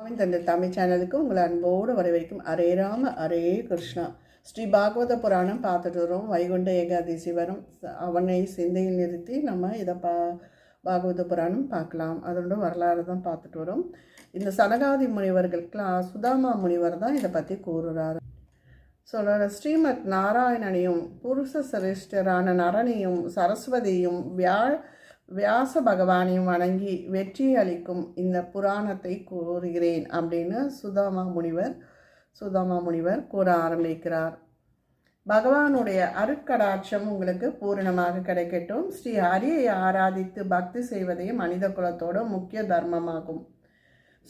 கோவிந்த் அந்த தமிழ் சேனலுக்கு உங்களை அன்போடு வரவேற்கும் அரே ராம அரே கிருஷ்ணா. ஸ்ரீ பாகவத புராணம் பார்த்துட்டு வரோம். வைகுண்ட ஏகாதசி வரும். அவனை சிந்தையில் நிறுத்தி நம்ம இதை பா பாகவத புராணம் பார்க்கலாம். அதோட வரலாறு தான் பார்த்துட்டு வரோம். இந்த சனகாதி முனிவர்களுக்கெல்லாம் சுதாமா முனிவர் தான் இதை பற்றி கூறுறாரு. சொல்கிற ஸ்ரீமத் நாராயணனையும் புருஷ சிரேஷ்டரான நரனையும் சரஸ்வதியும் வியாழ் வியாச பகவானையும் வணங்கி வெற்றி அளிக்கும் இந்த புராணத்தை கூறுகிறேன் அப்படின்னு சுதாமா முனிவர் சுதாமா முனிவர் கூற ஆரம்பிக்கிறார். பகவானுடைய அருட்கடாட்சம் உங்களுக்கு பூரணமாக கிடைக்கட்டும். ஸ்ரீ ஹரியை ஆராதித்து பக்தி செய்வதே மனித குலத்தோட முக்கிய தர்மமாகும்.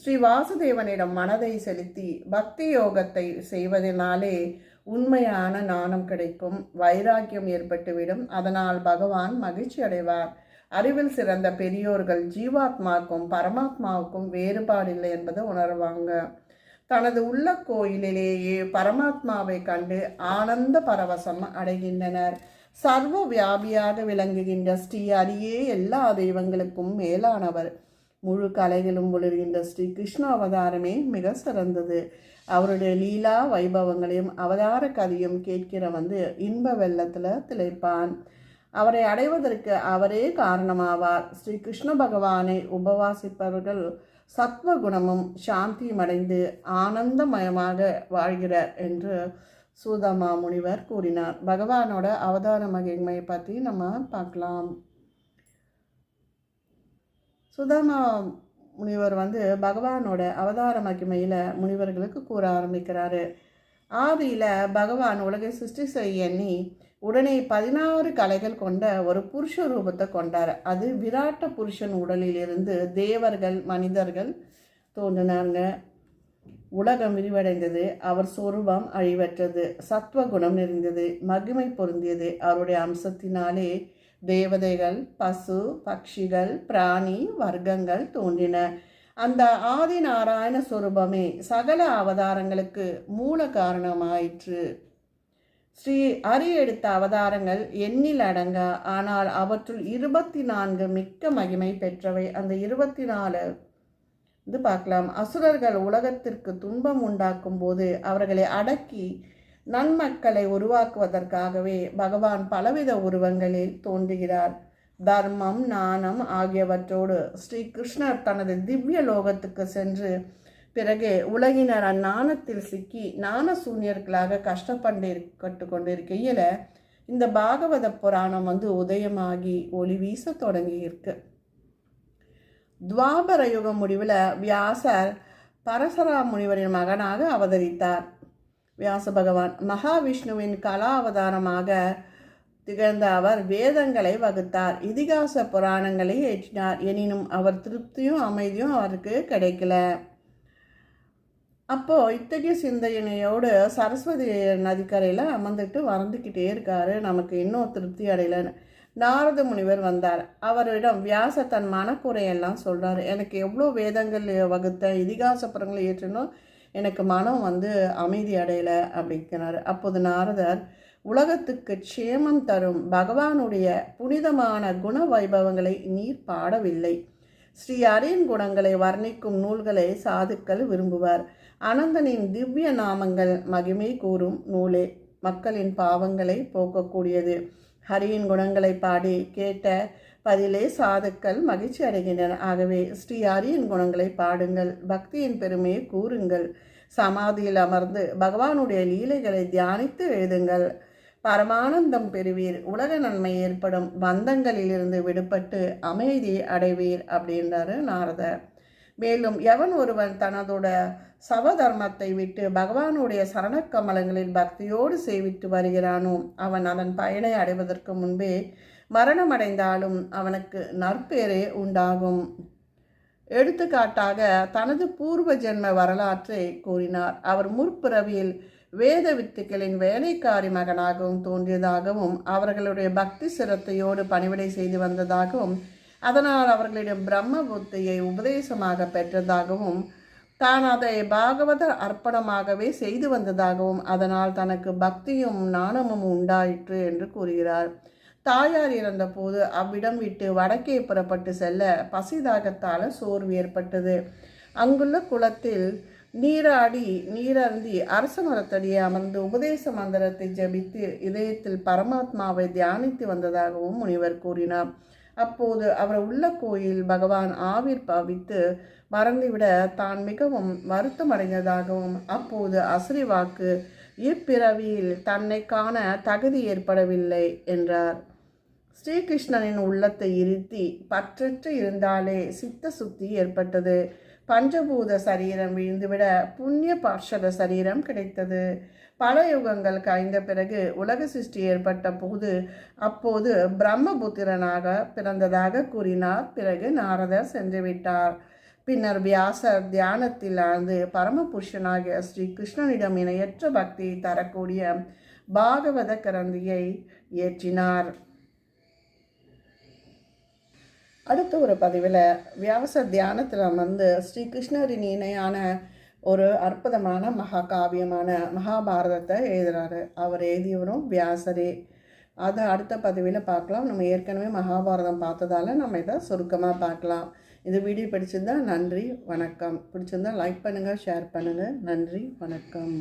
ஸ்ரீ வாசுதேவனிடம் மனதை செலுத்தி பக்தி யோகத்தை செய்வதனாலே உண்மையான நாணம் கிடைக்கும். வைராக்கியம் ஏற்பட்டுவிடும். அதனால் பகவான் மகிழ்ச்சி அடைவார் அறிவில் சிறந்த பெரியோர்கள் ஜீவாத்மாவுக்கும் பரமாத்மாவுக்கும் வேறுபாடில்லை என்பதை உணர்வாங்க. தனது உள்ள கோயிலிலேயே பரமாத்மாவை கண்டு ஆனந்த பரவசம் அடைகின்றனர். சர்வ வியாபியாக விளங்குகின்ற ஸ்ரீ அரியே எல்லா தெய்வங்களுக்கும் மேலானவர். முழு கலைகளும் ஒளிர்கின்ற ஸ்ரீ கிருஷ்ண அவதாரமே மிக சிறந்தது. அவருடைய லீலா வைபவங்களையும் அவதார கதையும் கேட்கிற வந்து இன்ப வெள்ளத்தில் திளைப்பான். அவரை அடைவதற்கு அவரே காரணமாவார். ஸ்ரீ கிருஷ்ண பகவானை உபவாசிப்பவர்கள் சத்வ குணமும் சாந்தியும் அடைந்து ஆனந்தமயமாக வாழ்கிறார் என்று சூதமா முனிவர் கூறினார். பகவானோட அவதார மகிமையை பற்றி நம்ம பார்க்கலாம். சுதாமா முனிவர் வந்து பகவானோட அவதார மகிமையில் முனிவர்களுக்கு கூற ஆரம்பிக்கிறாரு. ஆதியில் பகவான் உலகை சிருஷ்டி செய்ய எண்ணி உடனே பதினாறு கலைகள் கொண்ட ஒரு புருஷ ரூபத்தை கொண்டார். அது விராட்ட புருஷன் உடலிலிருந்து தேவர்கள் மனிதர்கள் தோன்றினாங்க உலகம் விரிவடைந்தது அவர் சொரூபம் அழிவற்றது சத்துவ குணம் நிறைந்தது மகிமை பொருந்தியது. அவருடைய அம்சத்தினாலே தேவதைகள் பசு பட்சிகள் பிராணி வர்க்கங்கள் தோன்றின. அந்த ஆதி நாராயண சொரூபமே சகல அவதாரங்களுக்கு மூல காரணமாயிற்று. ஸ்ரீ அரி எடுத்த அவதாரங்கள் எண்ணில் அடங்க ஆனால் அவற்றுள் இருபத்தி நான்கு மிக்க மகிமை பெற்றவை. அந்த இருபத்தி நாலு இது பார்க்கலாம். அசுரர்கள் உலகத்திற்கு துன்பம் உண்டாக்கும் போது அவர்களை அடக்கி நன்மக்களை உருவாக்குவதற்காகவே பகவான் பலவித உருவங்களில் தோன்றுகிறார். தர்மம் நாணம் ஆகியவற்றோடு ஸ்ரீ கிருஷ்ணர் தனது திவ்ய லோகத்துக்கு சென்று பிறகு உலகினர் அந்நாணத்தில் சிக்கி நாண சூன்யர்களாக கஷ்டப்பட்டு கொண்டிருக்கையில் இந்த பாகவத புராணம் வந்து உதயமாகி ஒளி வீச தொடங்கியிருக்கு. துவாபர யுக முடிவில் வியாசர் பரசரா முனிவரின் மகனாக அவதரித்தார். வியாச பகவான் மகாவிஷ்ணுவின் கலா அவதாரமாக திகழ்ந்த அவர் வேதங்களை வகுத்தார். இதிகாச புராணங்களை ஏற்றினார். எனினும் அவர் திருப்தியும் அமைதியும் அவருக்கு கிடைக்கல. அப்போ இத்தகைய சிந்தனையோடு சரஸ்வதி நதிக்கரையில் அமர்ந்துட்டு வறந்துக்கிட்டே இருக்காரு. நமக்கு இன்னும் திருப்தி அடையலைன்னு. நாரத முனிவர் வந்தார். அவரிடம் வியாச தன் மனக்குறையெல்லாம் சொல்கிறார் எனக்கு எவ்வளோ வேதங்கள் வகுத்த இதிகாச புறங்களை ஏற்றணும் எனக்கு மனம் வந்து அமைதி அடையலை அப்படிங்கிறார். அப்போது நாரதர் உலகத்துக்கு க்ஷேமம் தரும் பகவானுடைய புனிதமான குண வைபவங்களை நீர் பாடவில்லை. ஸ்ரீ அரின் குணங்களை வர்ணிக்கும் நூல்களை சாதுக்கள் விரும்புவார். அனந்தனின் திவ்ய நாமங்கள் மகிமை கூறும் நூலே. மக்களின் பாவங்களை போக்கக்கூடியது. ஹரியின் குணங்களை பாடி கேட்ட பதிலே சாதுக்கள் மகிழ்ச்சி அடைகின்றனர் ஆகவே ஸ்ரீ ஹரியின் குணங்களை பாடுங்கள். பக்தியின் பெருமையை கூறுங்கள். சமாதியில் அமர்ந்து பகவானுடைய லீலைகளை தியானித்து எழுதுங்கள். பரமானந்தம் பெறுவீர். உலக நன்மை ஏற்படும். பந்தங்களிலிருந்து விடுபட்டு அமைதி அடைவீர் அப்படின்றாரு நாரதர். மேலும் எவன் ஒருவன் தனதோட சவதர்மத்தை விட்டு பகவானுடைய சரணக்கமலங்களில் பக்தியோடு சேவித்து வருகிறானோ அவன் அதன் பயனை அடைவதற்கு முன்பே மரணமடைந்தாலும் அவனுக்கு நற்பேரே உண்டாகும். எடுத்துக்காட்டாக தனது பூர்வ ஜென்ம வரலாற்றை கூறினார். அவர் முற்பிறவியில் வேத வித்துக்களின் வேலைக்காரி மகனாகவும் தோன்றியதாகவும் அவர்களுடைய பக்தி சிரத்தையோடு பணிவிடை செய்து வந்ததாகவும் அதனால் அவர்களிடம் பிரம்ம புத்தியை உபதேசமாக பெற்றதாகவும் தான் அதை பாகவத அர்ப்பணமாகவே செய்து வந்ததாகவும் அதனால் தனக்கு பக்தியும் நாணமும் உண்டாயிற்று என்று கூறுகிறார். தாயார் இறந்தபோது அவ்விடம் விட்டு வடக்கே புறப்பட்டு செல்ல பசிதாகத்தால் சோர்வு ஏற்பட்டது. அங்குள்ள குளத்தில் நீராடி நீரருந்தி அரச மரத்தடியே அமர்ந்து உபதேச மந்திரத்தை ஜபித்து இதயத்தில் பரமாத்மாவை தியானித்து வந்ததாகவும் முனிவர் கூறினார். அப்போது அவர் உள்ள கோயில் பகவான் ஆவிர் பாவித்து மறந்துவிட தான் மிகவும் வருத்தமடைந்ததாகவும் அப்போது அசரிவாக்கு இப்பிறவியில் தன்னை காண தகுதி ஏற்படவில்லை என்றார். ஸ்ரீகிருஷ்ணனின் உள்ளத்தை இருத்தி பற்றற்று இருந்தாலே சித்த சுத்தி ஏற்பட்டது. பஞ்சபூத சரீரம் விழுந்துவிட புண்ணிய பார்ஷத சரீரம் கிடைத்தது. பல யுகங்கள் கழிந்த பிறகு உலக சிருஷ்டி ஏற்பட்ட போது அப்போது பிரம்மபுத்திரனாக பிறந்ததாக கூறினார். பிறகு நாரதர் சென்றுவிட்டார். பின்னர் வியாசர் தியானத்தில் ஆழ்ந்து பரமபுருஷனாகிய ஸ்ரீ கிருஷ்ணனிடம் இணையற்ற பக்தியை தரக்கூடிய பாகவத கரந்தியை இயற்றினார். அடுத்த ஒரு பதிவில் வியாச தியானத்தில் வந்து ஸ்ரீ கிருஷ்ணரின் இணையான ஒரு அற்புதமான மகாகாவியமான மகாபாரதத்தை எழுதுகிறாரு அவர் எழுதியவரும் வியாசரே. அதை அடுத்த பதிவில் பார்க்கலாம். நம்ம ஏற்கனவே மகாபாரதம் பார்த்ததால நம்ம இதை சுருக்கமாக பார்க்கலாம். இந்த வீடியோ பிடிச்சிருந்தா நன்றி வணக்கம். பிடிச்சிருந்தா லைக் பண்ணுங்கள் ஷேர் பண்ணுங்கள் நன்றி வணக்கம்.